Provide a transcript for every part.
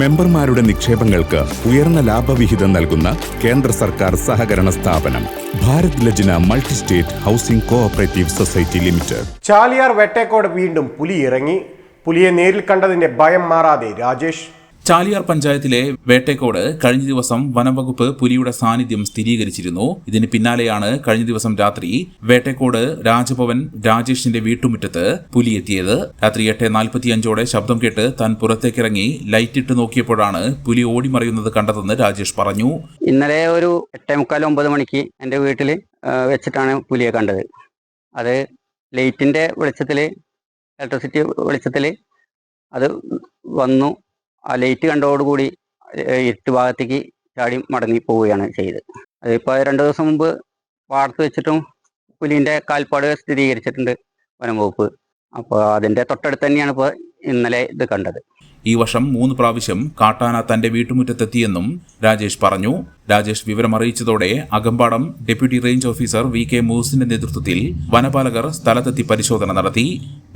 മെമ്പർമാരുടെ നിക്ഷേപങ്ങൾക്ക് ഉയർന്ന ലാഭവിഹിതം നൽകുന്ന കേന്ദ്ര സർക്കാർ സഹകരണ സ്ഥാപനം Bharat Lajna multi state housing cooperative society limited. Chaliyar Vettekode വീണ്ടും പുലി ഇറങ്ങി പുലിയെ നേരിൽ കണ്ടതിന്റെ ഭയം മാറാതെ രാജേഷ് ചാലിയാർ പഞ്ചായത്തിലെ വേട്ടേക്കോട് കഴിഞ്ഞ ദിവസം വനംവകുപ്പ് പുലിയുടെ സാന്നിധ്യം സ്ഥിരീകരിച്ചിരുന്നു. ഇതിന് പിന്നാലെയാണ് കഴിഞ്ഞ ദിവസം രാത്രി വേട്ടേക്കോട് രാജഭവൻ രാജേഷിന്റെ വീട്ടുമുറ്റത്ത് പുലി എത്തിയത്. രാത്രി എട്ട് നാൽപ്പത്തിയഞ്ചോടെ ശബ്ദം കേട്ട് താൻ പുറത്തേക്കിറങ്ങി ലൈറ്റിട്ട് നോക്കിയപ്പോഴാണ് പുലി ഓടിമറിയുന്നത് കണ്ടതെന്ന് രാജേഷ് പറഞ്ഞു. ഇന്നലെ ഒരു എട്ടേ മുക്കാൽ ഒമ്പത് മണിക്ക് എന്റെ വീട്ടിൽ വെച്ചിട്ടാണ് പുലിയെ കണ്ടത്. അത് ലൈറ്റിന്റെ വെളിച്ചത്തിൽ ഇലക്ട്രിസിറ്റി വെളിച്ചത്തിൽ അത് വന്നു. ആ ലൈറ്റ് കണ്ടതോടുകൂടി ഇരുട്ട് ഭാഗത്തേക്ക് ചാടി മടങ്ങി പോവുകയാണ് ചെയ്ത് അതിപ്പോൾ രണ്ട് ദിവസം മുമ്പ് വാർത്ത് വെച്ചിട്ടും പുലിന്റെ കാൽപ്പാട് സ്ഥിരീകരിച്ചിട്ടുണ്ട് വനം വകുപ്പ് അപ്പോൾ അതിന്റെ തൊട്ടടുത്ത് തന്നെയാണ് ഇപ്പോൾ ഇന്നലെ ഇത് കണ്ടത്. ഈ വർഷം മൂന്ന് പ്രാവശ്യം കാട്ടാന തന്റെ വീട്ടുമുറ്റത്തെത്തിയെന്നും രാജേഷ് പറഞ്ഞു. രാജേഷ് വിവരം അറിയിച്ചതോടെ Akampadam deputy range officer V K മൂസിന്റെ നേതൃത്വത്തിൽ വനപാലകർ സ്ഥലത്തെത്തി പരിശോധന നടത്തി.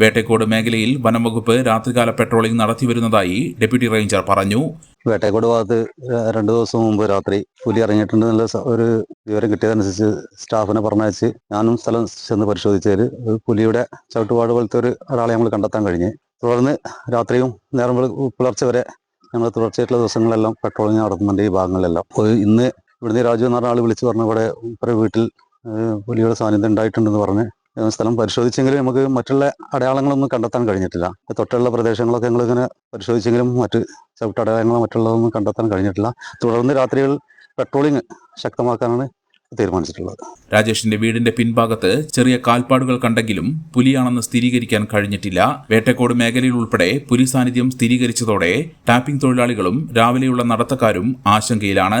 വേട്ടക്കോട് മേഖലയിൽ വനംവകുപ്പ് രാത്രികാല പെട്രോളിംഗ് നടത്തിവരുന്നതായി ഡെപ്യൂട്ടി റേഞ്ചർ പറഞ്ഞു. വേട്ടക്കോട് ഭാഗത്ത് രണ്ടു ദിവസം മുമ്പ് രാത്രി പുലി ഇറങ്ങിയിട്ടുണ്ട്. നല്ല ഒരു വിവരം കിട്ടിയതനുസരിച്ച് സ്റ്റാഫിനെ പറഞ്ഞയച്ച് ഞാനും സ്ഥലം ചെന്ന് പരിശോധിച്ചതിൽ പുലിയുടെ ചവിട്ടുപാട് പോലത്തെ ഒരു ഒരാളെ നമ്മൾ കണ്ടെത്താൻ കഴിഞ്ഞ്. തുടർന്ന് രാത്രിയും നേരം പുലർച്ചെ വരെ ഞങ്ങൾ തുടർച്ചയായിട്ടുള്ള ദിവസങ്ങളെല്ലാം പെട്രോളിങ് നടത്തുന്നുണ്ട് ഈ ഭാഗങ്ങളിലെല്ലാം. ഇന്ന് ഇവിടുന്ന് രാജു എന്ന് പറഞ്ഞ ആൾ വിളിച്ച് പറഞ്ഞ ഇവിടെ ഇവരെ വീട്ടിൽ പുലിയുടെ സാന്നിധ്യം ഉണ്ടായിട്ടുണ്ടെന്ന് പറഞ്ഞ് സ്ഥലം പരിശോധിച്ചെങ്കിലും നമുക്ക് മറ്റുള്ള അടയാളങ്ങളൊന്നും കണ്ടെത്താൻ കഴിഞ്ഞിട്ടില്ല. തൊട്ടുള്ള പ്രദേശങ്ങളൊക്കെ ഞങ്ങളിങ്ങനെ പരിശോധിച്ചെങ്കിലും മറ്റ് ചവിട്ടടയാളങ്ങളോ മറ്റുള്ളതൊന്നും കണ്ടെത്താൻ കഴിഞ്ഞിട്ടില്ല. തുടർന്ന് രാത്രികൾ പെട്രോളിങ് ശക്തമാക്കാനാണ് തീരുമാനിച്ചിട്ടുള്ളത്. രാജേഷിന്റെ വീടിന്റെ പിൻഭാഗത്ത് ചെറിയ കാൽപ്പാടുകൾ കണ്ടെങ്കിലും പുലിയാണെന്ന് സ്ഥിരീകരിക്കാൻ കഴിഞ്ഞിട്ടില്ല. വേട്ടക്കോട് മേഖലയിൽ ഉൾപ്പെടെ പുലി സാന്നിധ്യം സ്ഥിരീകരിച്ചതോടെ ടാപ്പിംഗ് തൊഴിലാളികളും രാവിലെയുള്ള നടത്തക്കാരും ആശങ്കയിലാണ്.